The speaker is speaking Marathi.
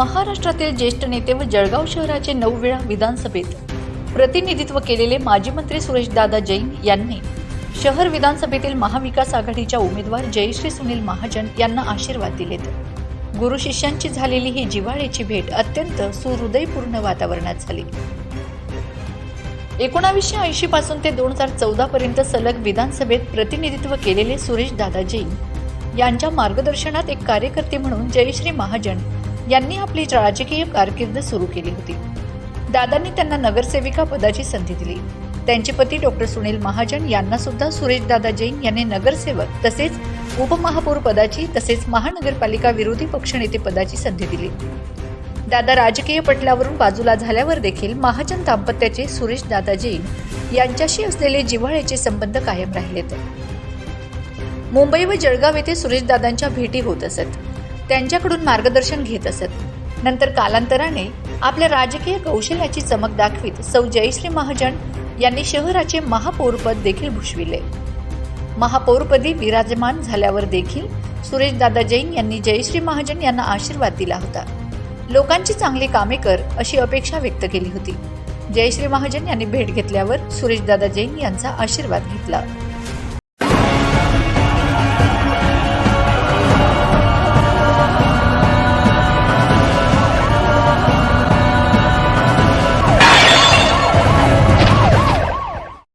महाराष्ट्रातील ज्येष्ठ नेते व जळगाव शहराचे नऊ वेळा विधानसभेत प्रतिनिधित्व केलेले माजी मंत्री सुरेशदादा जैन यांनी शहर विधानसभेतील महाविकास आघाडीच्या उमेदवार जयश्री सुनील महाजन यांना आशीर्वाद दिलेत. गुरु शिष्यांची झालेली ही जिव्हाळ्याची भेट अत्यंत सुहृदयपूर्ण वातावरणात झाली. एकोणावीसशे ऐंशी पासून ते दोन हजार चौदा पर्यंत सलग विधानसभेत प्रतिनिधित्व केलेले सुरेश दादा जैन यांच्या मार्गदर्शनात एक कार्यकर्ते म्हणून जयश्री महाजन यांनी आपली राजकीय कारकीर्द सुरू केली होती. दादांनी त्यांना नगरसेविका पदाची संधी दिली. त्यांचे पती डॉक्टर सुनील महाजन यांना सुद्धा सुरेश दादा जैन यांनी नगरसेवक तसेच उपमहापौर पदाची तसेच महानगरपालिका विरोधी पक्षनेते पदाची संधी दिली. दादा राजकीय पटलावरून बाजूला झाल्यावर देखील महाजन दाम्पत्याचे सुरेश दादा जैन यांच्याशी असलेले जिव्हाळ्याचे संबंध कायम राहिलेत. मुंबई व जळगाव येथे सुरेशदादांच्या भेटी होत असत. त्यांच्याकडून मार्गदर्शन घेत असत. नंतर कालांतराने आपल्या राजकीय कौशल्याची चमक दाखवीत सौ जयश्री महाजन यांनी शहराचे महापौरपद देखील भूषविले. महापौरपदी विराजमान झाल्यावर देखील सुरेशदादा जैन यांनी जयश्री महाजन यांना आशीर्वाद दिला होता. लोकांची चांगली कामे कर अशी अपेक्षा व्यक्त केली होती. जयश्री महाजन यांनी भेट घेतल्यावर सुरेशदादा जैन यांचा आशीर्वाद घेतला.